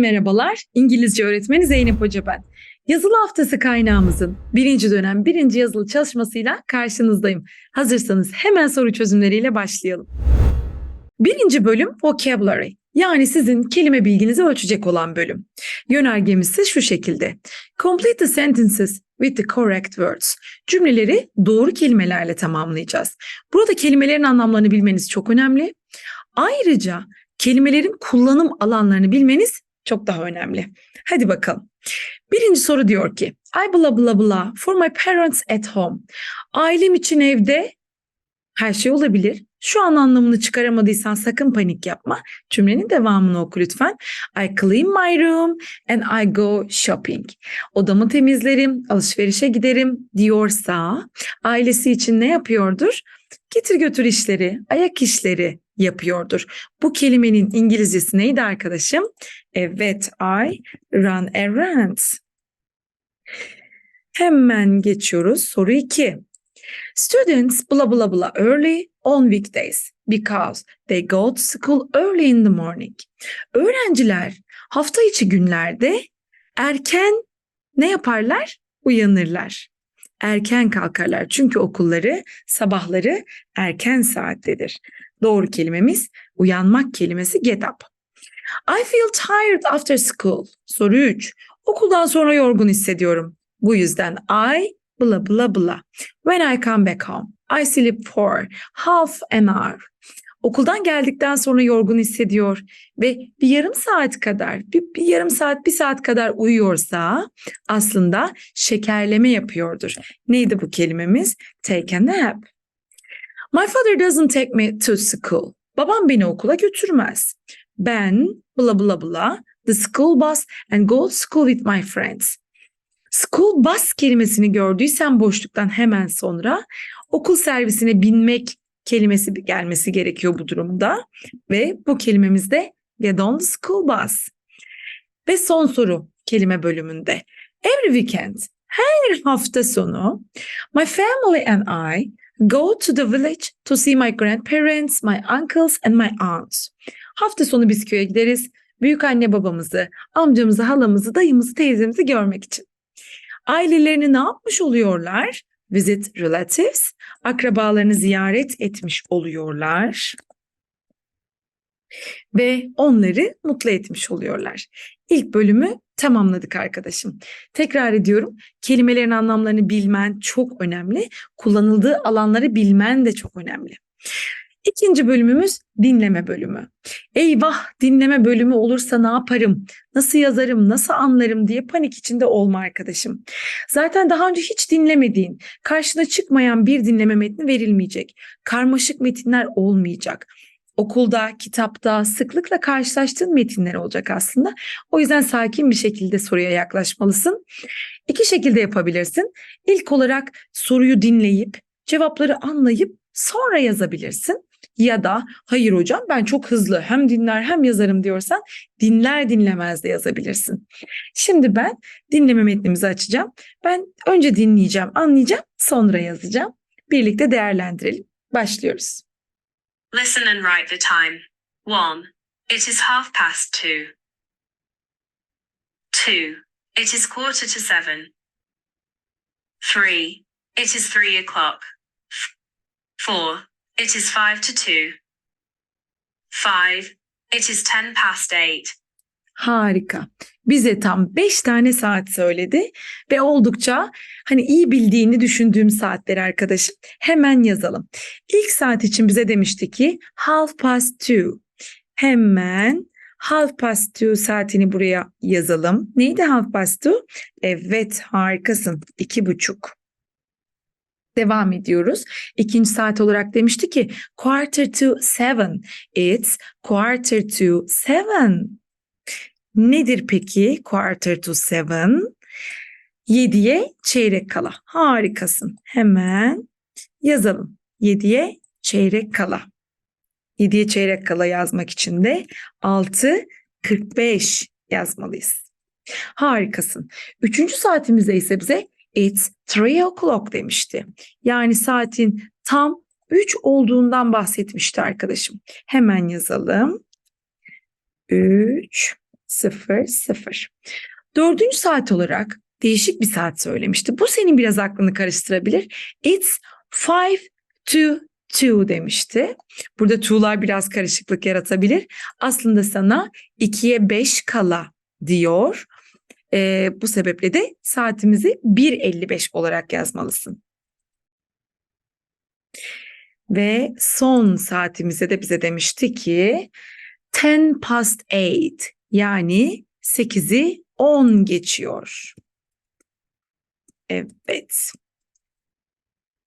Merhabalar. İngilizce öğretmeni Zeynep Hoca ben. Yazılı haftası kaynağımızın birinci dönem birinci yazılı çalışmasıyla karşınızdayım. Hazırsanız hemen soru çözümleriyle başlayalım. Birinci bölüm vocabulary. Yani sizin kelime bilginizi ölçecek olan bölüm. Yönergemiz ise şu şekilde. Complete the sentences with the correct words. Cümleleri doğru kelimelerle tamamlayacağız. Burada kelimelerin anlamlarını bilmeniz çok önemli. Ayrıca kelimelerin kullanım alanlarını bilmeniz çok daha önemli. Hadi bakalım. Birinci soru diyor ki I blah blah blah for my parents at home. Ailem için evde her şey olabilir. Şu an anlamını çıkaramadıysan sakın panik yapma. Cümlenin devamını oku lütfen. I clean my room and I go shopping. Odamı temizlerim, alışverişe giderim diyorsa ailesi için ne yapıyordur? Getir götür işleri, ayak işleri yapıyordur. Bu kelimenin İngilizcesi neydi arkadaşım? Evet, I run errands. Hemen geçiyoruz. Soru 2. Students blah blah blah early on weekdays because they go to school early in the morning. Öğrenciler hafta içi günlerde erken ne yaparlar? Uyanırlar. Erken kalkarlar çünkü okulları sabahları erken saattedir. Doğru kelimemiz uyanmak kelimesi get up. I feel tired after school. Soru 3. Okuldan sonra yorgun hissediyorum. Bu yüzden I blah blah blah. When I come back home, I sleep for half an hour. Okuldan geldikten sonra yorgun hissediyor ve bir yarım saat kadar, bir, bir yarım saat, bir saat kadar uyuyorsa aslında şekerleme yapıyordur. Neydi bu kelimemiz? Take a nap. My father doesn't take me to school. Babam beni okula götürmez. Ben blah blah blah the school bus and go to school with my friends. School bus kelimesini gördüysen boşluktan hemen sonra okul servisine binmek kelimesi gelmesi gerekiyor bu durumda. Ve bu kelimemiz de get on the school bus. Ve son soru kelime bölümünde. Every weekend, her hafta sonu my family and I go to the village to see my grandparents, my uncles and my aunts. Hafta sonu biz köye gideriz. Büyük anne babamızı, amcamızı, halamızı, dayımızı, teyzemizi görmek için. Ailelerini ne yapmış oluyorlar? Visit relatives, akrabalarını ziyaret etmiş oluyorlar ve onları mutlu etmiş oluyorlar. İlk bölümü tamamladık arkadaşım. Tekrar ediyorum. Kelimelerin anlamlarını bilmen çok önemli. Kullanıldığı alanları bilmen de çok önemli. İkinci bölümümüz dinleme bölümü. Eyvah dinleme bölümü olursa ne yaparım? Nasıl yazarım? Nasıl anlarım diye panik içinde olma arkadaşım. Zaten daha önce hiç dinlemediğin, karşına çıkmayan bir dinleme metni verilmeyecek. Karmaşık metinler olmayacak okulda, kitapta sıklıkla karşılaştığın metinler olacak aslında. O yüzden sakin bir şekilde soruya yaklaşmalısın. İki şekilde yapabilirsin. İlk olarak soruyu dinleyip, cevapları anlayıp sonra yazabilirsin. Ya da hayır hocam ben çok hızlı hem dinler hem yazarım diyorsan dinler dinlemez de yazabilirsin. Şimdi ben dinleme metnimizi açacağım. Ben önce dinleyeceğim, anlayacağım, sonra yazacağım. Birlikte değerlendirelim. Başlıyoruz. Listen and write the time. 1. It is half past 2. 2. It is quarter to 7. 3. It is 3 o'clock. 4. It is 5 to 2. 5. It is 10 past 8. Harika. Bize tam 5 tane saat söyledi ve oldukça hani iyi bildiğini düşündüğüm saatleri arkadaşım hemen yazalım. İlk saat için bize demişti ki half past two. Hemen half past two saatini buraya yazalım. Neydi half past two? Evet harikasın. İki buçuk. Devam ediyoruz. İkinci saat olarak demişti ki quarter to seven. It's quarter to seven. Nedir peki quarter to seven? Yediye çeyrek kala. Harikasın. Hemen yazalım. Yediye çeyrek kala. Yediye çeyrek kala yazmak için de 6.45 yazmalıyız. Harikasın. Üçüncü saatimizde ise bize it's three o'clock demişti. Yani saatin tam 3 olduğundan bahsetmişti arkadaşım. Hemen yazalım. 3 0 0. Dördüncü saat olarak değişik bir saat söylemişti. Bu senin biraz aklını karıştırabilir. It's five to two demişti. Burada to'lar biraz karışıklık yaratabilir. Aslında sana 2'ye 5 kala diyor. Ee, bu sebeple de saatimizi 1.55 olarak yazmalısın. Ve son saatimize de bize demişti ki 10 past 8 yani 8'i 10 geçiyor. Evet.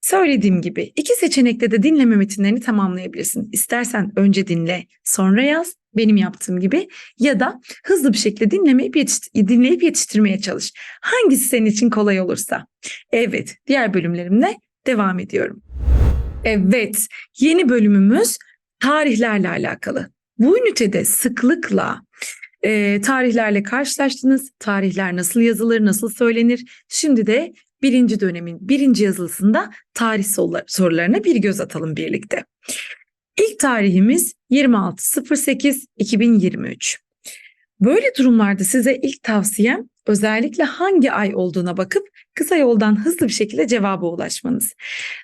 Söylediğim gibi iki seçenekte de dinleme metinlerini tamamlayabilirsin. İstersen önce dinle, sonra yaz benim yaptığım gibi ya da hızlı bir şekilde dinlemeyip yetiş- dinleyip yetiştirmeye çalış. Hangisi senin için kolay olursa. Evet, diğer bölümlerimle devam ediyorum. Evet, yeni bölümümüz tarihlerle alakalı. Bu ünitede sıklıkla e, tarihlerle karşılaştınız. Tarihler nasıl yazılır, nasıl söylenir? Şimdi de birinci dönemin birinci yazılısında tarih sorular- sorularına bir göz atalım birlikte. İlk tarihimiz 26.08.2023. Böyle durumlarda size ilk tavsiyem özellikle hangi ay olduğuna bakıp kısa yoldan hızlı bir şekilde cevaba ulaşmanız.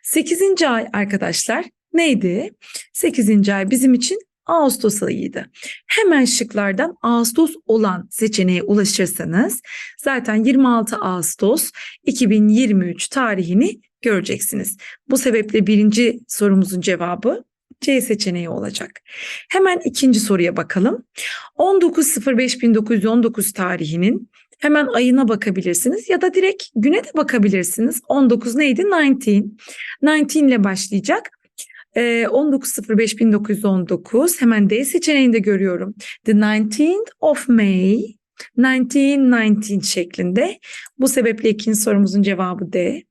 8. ay arkadaşlar neydi? 8. ay bizim için Ağustos ayıydı. Hemen şıklardan Ağustos olan seçeneğe ulaşırsanız zaten 26 Ağustos 2023 tarihini göreceksiniz. Bu sebeple birinci sorumuzun cevabı C seçeneği olacak. Hemen ikinci soruya bakalım. 19.05.1919 tarihinin hemen ayına bakabilirsiniz ya da direkt güne de bakabilirsiniz. 19 neydi? 19. 19 ile başlayacak. Ee, 19.05.1919 hemen D seçeneğinde görüyorum. The 19th of May 1919 şeklinde. Bu sebeple ikinci sorumuzun cevabı D.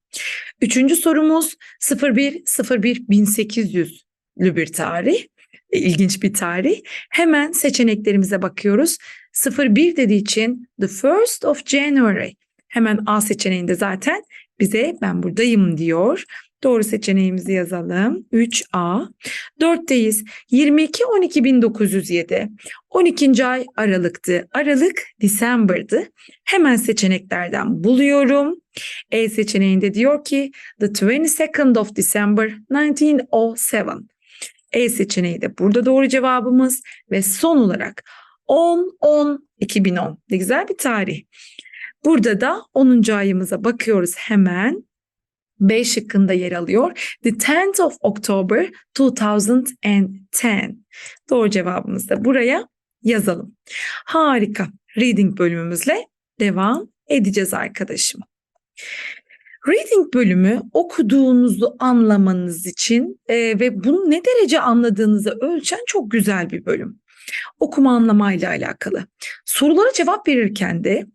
Üçüncü sorumuz 01.01.1800'lü bir tarih. E, İlginç bir tarih. Hemen seçeneklerimize bakıyoruz. 01 dediği için the first of January. Hemen A seçeneğinde zaten bize ben buradayım diyor. Doğru seçeneğimizi yazalım. 3A. 4'teyiz. 22 12 1907. 12. ay Aralık'tı. Aralık December'dı. Hemen seçeneklerden buluyorum. E seçeneğinde diyor ki the 22nd of December 1907. E seçeneği de burada doğru cevabımız ve son olarak 10 10 2010. Ne güzel bir tarih. Burada da 10. ayımıza bakıyoruz hemen. B şıkkında yer alıyor. The 10th of October 2010. Doğru cevabımızı da buraya yazalım. Harika. Reading bölümümüzle devam edeceğiz arkadaşım. Reading bölümü okuduğunuzu anlamanız için e, ve bunu ne derece anladığınızı ölçen çok güzel bir bölüm. Okuma anlamayla alakalı. Sorulara cevap verirken de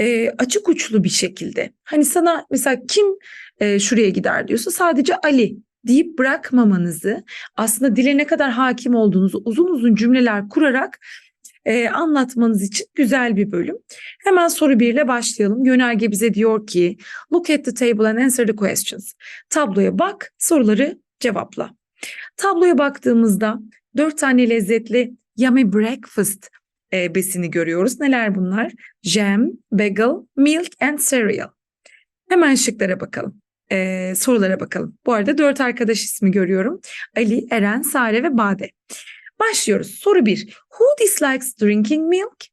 e, açık uçlu bir şekilde. Hani sana mesela kim e, şuraya gider diyorsa sadece Ali deyip bırakmamanızı aslında dile ne kadar hakim olduğunuzu uzun uzun cümleler kurarak e, anlatmanız için güzel bir bölüm. Hemen soru 1 ile başlayalım. Yönerge bize diyor ki look at the table and answer the questions. Tabloya bak, soruları cevapla. Tabloya baktığımızda 4 tane lezzetli yummy breakfast e, besini görüyoruz. Neler bunlar? Jam, bagel, milk and cereal. Hemen şıklara bakalım. Ee, sorulara bakalım. Bu arada dört arkadaş ismi görüyorum. Ali, Eren, Sare ve Bade. Başlıyoruz. Soru 1. Who dislikes drinking milk?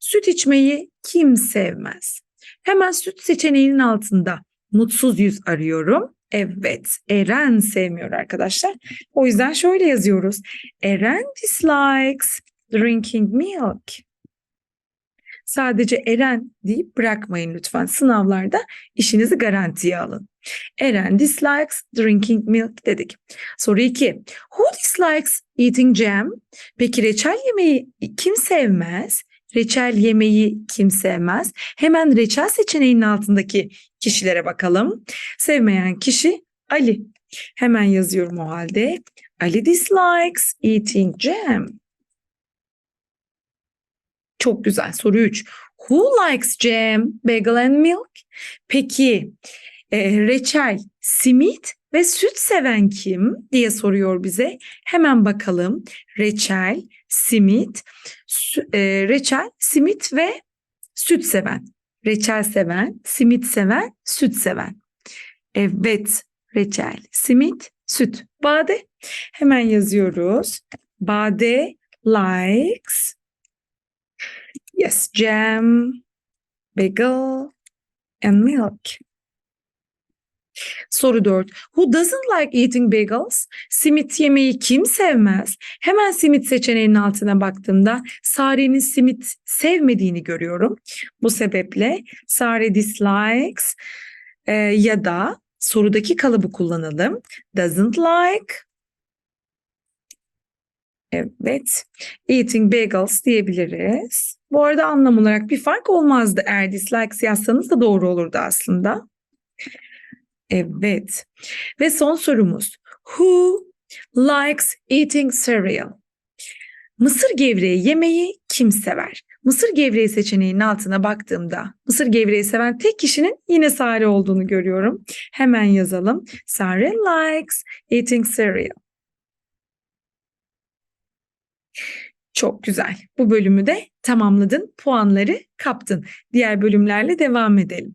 Süt içmeyi kim sevmez? Hemen süt seçeneğinin altında mutsuz yüz arıyorum. Evet, Eren sevmiyor arkadaşlar. O yüzden şöyle yazıyoruz. Eren dislikes drinking milk. Sadece Eren deyip bırakmayın lütfen. Sınavlarda işinizi garantiye alın. Eren dislikes drinking milk dedik. Soru 2. Who dislikes eating jam? Peki reçel yemeği kim sevmez? Reçel yemeği kim sevmez? Hemen reçel seçeneğinin altındaki kişilere bakalım. Sevmeyen kişi Ali. Hemen yazıyorum o halde. Ali dislikes eating jam. Çok güzel. Soru 3. Who likes jam, bagel and milk? Peki e, reçel, simit ve süt seven kim diye soruyor bize. Hemen bakalım. Reçel, simit, e, reçel, simit ve süt seven. Reçel seven, simit seven, süt seven. Evet, reçel, simit, süt. Bade. Hemen yazıyoruz. Bade likes yes, jam, bagel and milk. Soru 4. Who doesn't like eating bagels? Simit yemeyi kim sevmez? Hemen simit seçeneğinin altına baktığımda Sare'nin simit sevmediğini görüyorum. Bu sebeple Sare dislikes e, ya da sorudaki kalıbı kullanalım. Doesn't like Evet. Eating bagels diyebiliriz. Bu arada anlam olarak bir fark olmazdı. Eğer dislikes yazsanız da doğru olurdu aslında. Evet. Ve son sorumuz. Who likes eating cereal? Mısır gevreği yemeyi kim sever? Mısır gevreği seçeneğinin altına baktığımda mısır gevreği seven tek kişinin yine Sare olduğunu görüyorum. Hemen yazalım. Sare likes eating cereal. Çok güzel. Bu bölümü de tamamladın. Puanları kaptın. Diğer bölümlerle devam edelim.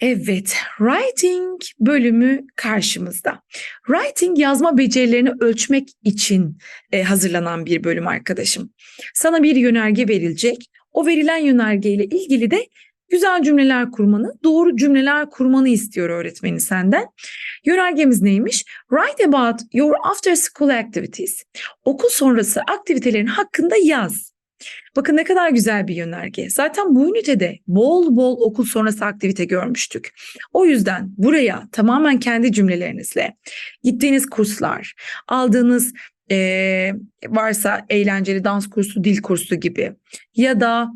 Evet, writing bölümü karşımızda. Writing yazma becerilerini ölçmek için e, hazırlanan bir bölüm arkadaşım. Sana bir yönerge verilecek. O verilen yönerge ile ilgili de güzel cümleler kurmanı, doğru cümleler kurmanı istiyor öğretmeni senden. Yönergemiz neymiş? Write about your after school activities. Okul sonrası aktivitelerin hakkında yaz. Bakın ne kadar güzel bir yönerge. Zaten bu ünitede bol bol okul sonrası aktivite görmüştük. O yüzden buraya tamamen kendi cümlelerinizle gittiğiniz kurslar, aldığınız eee, varsa eğlenceli dans kursu, dil kursu gibi ya da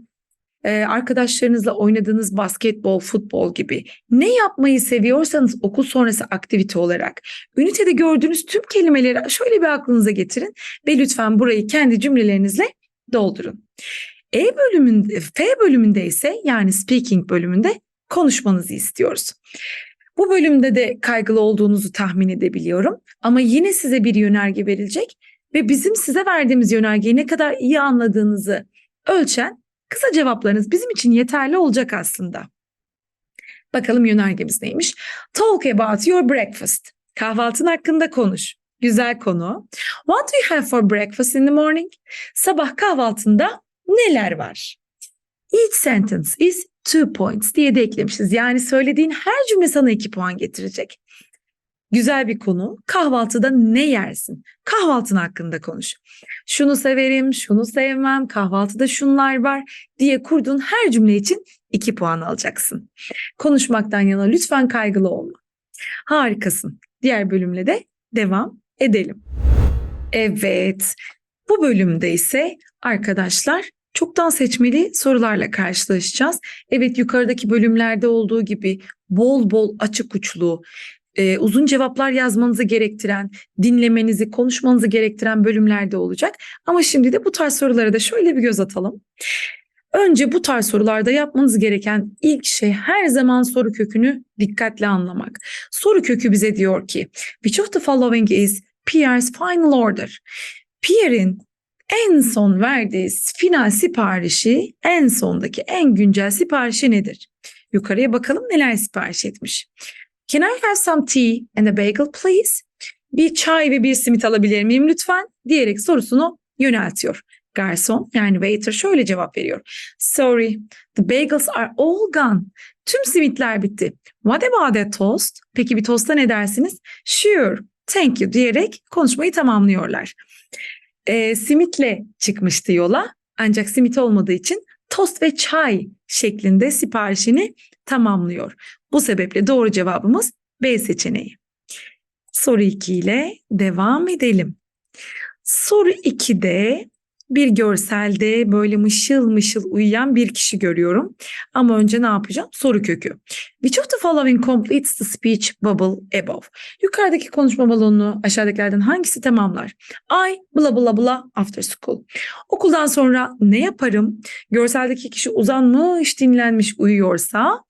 e, arkadaşlarınızla oynadığınız basketbol, futbol gibi ne yapmayı seviyorsanız okul sonrası aktivite olarak ünitede gördüğünüz tüm kelimeleri şöyle bir aklınıza getirin ve lütfen burayı kendi cümlelerinizle doldurun. E bölümünde, F bölümünde ise yani speaking bölümünde konuşmanızı istiyoruz. Bu bölümde de kaygılı olduğunuzu tahmin edebiliyorum ama yine size bir yönerge verilecek ve bizim size verdiğimiz yönergeyi ne kadar iyi anladığınızı ölçen kısa cevaplarınız bizim için yeterli olacak aslında. Bakalım yönergemiz neymiş? Talk about your breakfast. Kahvaltın hakkında konuş. Güzel konu. What do you have for breakfast in the morning? Sabah kahvaltında neler var? Each sentence is two points diye de eklemişiz. Yani söylediğin her cümle sana iki puan getirecek. Güzel bir konu. Kahvaltıda ne yersin? Kahvaltın hakkında konuş. Şunu severim, şunu sevmem, kahvaltıda şunlar var diye kurduğun her cümle için iki puan alacaksın. Konuşmaktan yana lütfen kaygılı olma. Harikasın. Diğer bölümle de devam edelim. Evet. Bu bölümde ise arkadaşlar çoktan seçmeli sorularla karşılaşacağız. Evet yukarıdaki bölümlerde olduğu gibi bol bol açık uçlu, e, uzun cevaplar yazmanızı gerektiren, dinlemenizi, konuşmanızı gerektiren bölümlerde olacak. Ama şimdi de bu tarz sorulara da şöyle bir göz atalım. Önce bu tarz sorularda yapmanız gereken ilk şey her zaman soru kökünü dikkatli anlamak. Soru kökü bize diyor ki, which of the following is Pierre's final order? Pierre'in en son verdiği final siparişi, en sondaki en güncel siparişi nedir? Yukarıya bakalım neler sipariş etmiş. Can I have some tea and a bagel please? Bir çay ve bir simit alabilir miyim lütfen? Diyerek sorusunu yöneltiyor. Garson yani waiter şöyle cevap veriyor. Sorry, the bagels are all gone. Tüm simitler bitti. What about a toast? Peki bir tosta ne dersiniz? Sure, thank you diyerek konuşmayı tamamlıyorlar. Ee, simitle çıkmıştı yola ancak simit olmadığı için tost ve çay şeklinde siparişini tamamlıyor. Bu sebeple doğru cevabımız B seçeneği. Soru 2 ile devam edelim. Soru 2'de bir görselde böyle mışıl mışıl uyuyan bir kişi görüyorum. Ama önce ne yapacağım? Soru kökü. Which of the following completes the speech bubble above? Yukarıdaki konuşma balonunu aşağıdakilerden hangisi tamamlar? I bla bla bla after school. Okuldan sonra ne yaparım? Görseldeki kişi uzanmış, dinlenmiş, uyuyorsa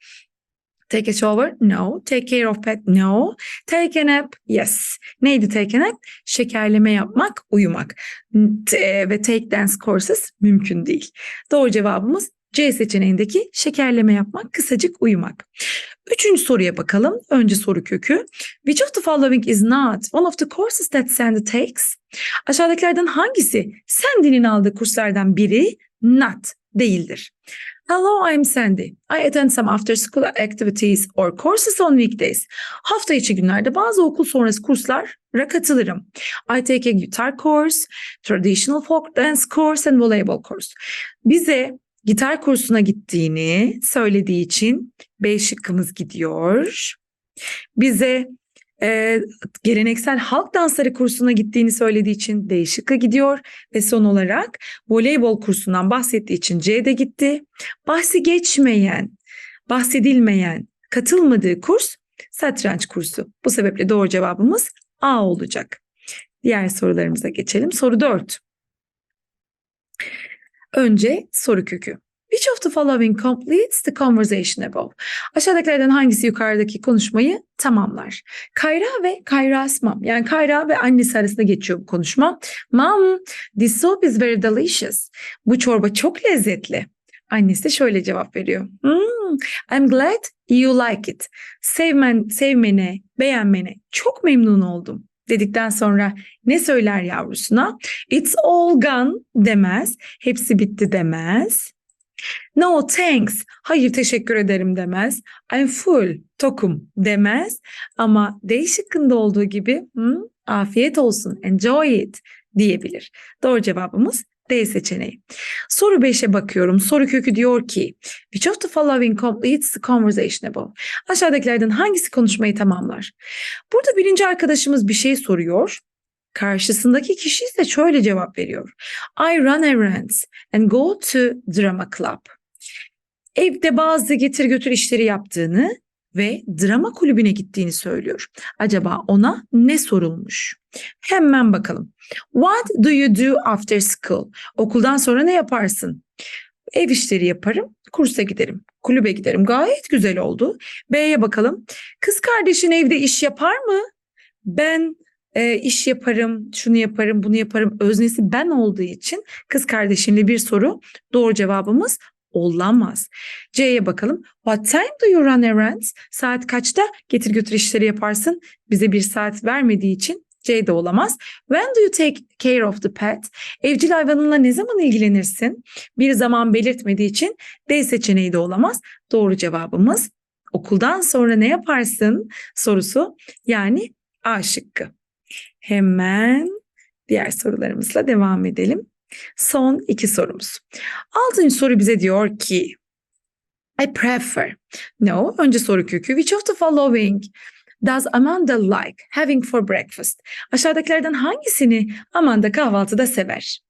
Take a shower? No. Take care of pet? No. Take a nap? Yes. Neydi take a nap? Şekerleme yapmak, uyumak. E, ve take dance courses mümkün değil. Doğru cevabımız C seçeneğindeki şekerleme yapmak, kısacık uyumak. Üçüncü soruya bakalım. Önce soru kökü. Which of the following is not one of the courses that Sandy takes? Aşağıdakilerden hangisi Sandy'nin aldığı kurslardan biri not değildir? Hello, I'm Sandy. I attend some after school activities or courses on weekdays. Hafta içi günlerde bazı okul sonrası kurslara katılırım. I take a guitar course, traditional folk dance course and volleyball course. Bize gitar kursuna gittiğini söylediği için B şıkkımız gidiyor. Bize e, geleneksel halk dansları kursuna gittiğini söylediği için D gidiyor. Ve son olarak voleybol kursundan bahsettiği için C de gitti. Bahsi geçmeyen, bahsedilmeyen, katılmadığı kurs satranç kursu. Bu sebeple doğru cevabımız A olacak. Diğer sorularımıza geçelim. Soru 4. Önce soru kökü. Which of the following completes the conversation above? Aşağıdakilerden hangisi yukarıdaki konuşmayı tamamlar? Kayra ve Kayra's mom. Yani Kayra ve annesi arasında geçiyor bu konuşma. Mom, this soup is very delicious. Bu çorba çok lezzetli. Annesi de şöyle cevap veriyor. Hmm, I'm glad you like it. Sevmen, sevmene, beğenmene çok memnun oldum dedikten sonra ne söyler yavrusuna? It's all gone demez. Hepsi bitti demez. No thanks. Hayır teşekkür ederim demez. I'm full. Tokum demez. Ama D şıkkında olduğu gibi "Hmm, afiyet olsun. Enjoy it diyebilir. Doğru cevabımız D seçeneği. Soru 5'e bakıyorum. Soru kökü diyor ki Which of the following completes the conversation above? Aşağıdakilerden hangisi konuşmayı tamamlar? Burada birinci arkadaşımız bir şey soruyor. Karşısındaki kişi ise şöyle cevap veriyor. I run errands and go to drama club. Evde bazı getir götür işleri yaptığını ve drama kulübüne gittiğini söylüyor. Acaba ona ne sorulmuş? Hemen bakalım. What do you do after school? Okuldan sonra ne yaparsın? Ev işleri yaparım, kursa giderim, kulübe giderim. Gayet güzel oldu. B'ye bakalım. Kız kardeşin evde iş yapar mı? Ben e, iş yaparım, şunu yaparım, bunu yaparım. Öznesi ben olduğu için kız kardeşinle bir soru. Doğru cevabımız olamaz. C'ye bakalım. What time do you run errands? Saat kaçta getir götür işleri yaparsın? Bize bir saat vermediği için C de olamaz. When do you take care of the pet? Evcil hayvanınla ne zaman ilgilenirsin? Bir zaman belirtmediği için D seçeneği de olamaz. Doğru cevabımız okuldan sonra ne yaparsın sorusu yani A şıkkı. Hemen diğer sorularımızla devam edelim. Son iki sorumuz. Altıncı soru bize diyor ki I prefer. No, önce soru kökü. Which of the following does Amanda like having for breakfast? Aşağıdakilerden hangisini Amanda kahvaltıda sever?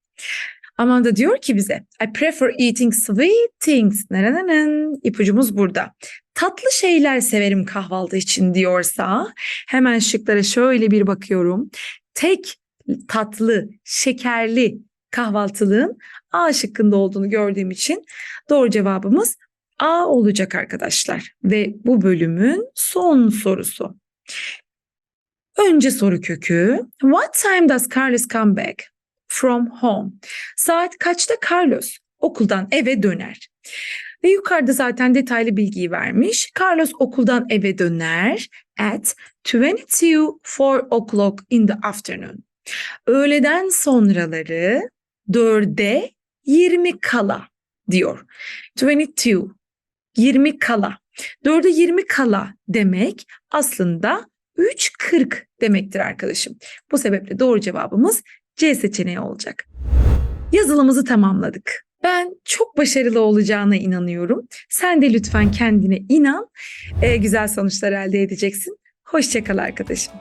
Amanda diyor ki bize I prefer eating sweet things. Nerenenin? İpucumuz burada. Tatlı şeyler severim kahvaltı için diyorsa hemen şıklara şöyle bir bakıyorum. Tek tatlı, şekerli kahvaltılığın A şıkkında olduğunu gördüğüm için doğru cevabımız A olacak arkadaşlar. Ve bu bölümün son sorusu. Önce soru kökü. What time does Carlos come back from home? Saat kaçta Carlos okuldan eve döner? Ve yukarıda zaten detaylı bilgiyi vermiş. Carlos okuldan eve döner at 22 o'clock in the afternoon. Öğleden sonraları 4'e 20 kala diyor. 22 20 kala. 4'e 20 kala demek aslında 3.40 demektir arkadaşım. Bu sebeple doğru cevabımız C seçeneği olacak. Yazılımızı tamamladık. Ben çok başarılı olacağına inanıyorum. Sen de lütfen kendine inan. Ee, güzel sonuçlar elde edeceksin. Hoşçakal arkadaşım.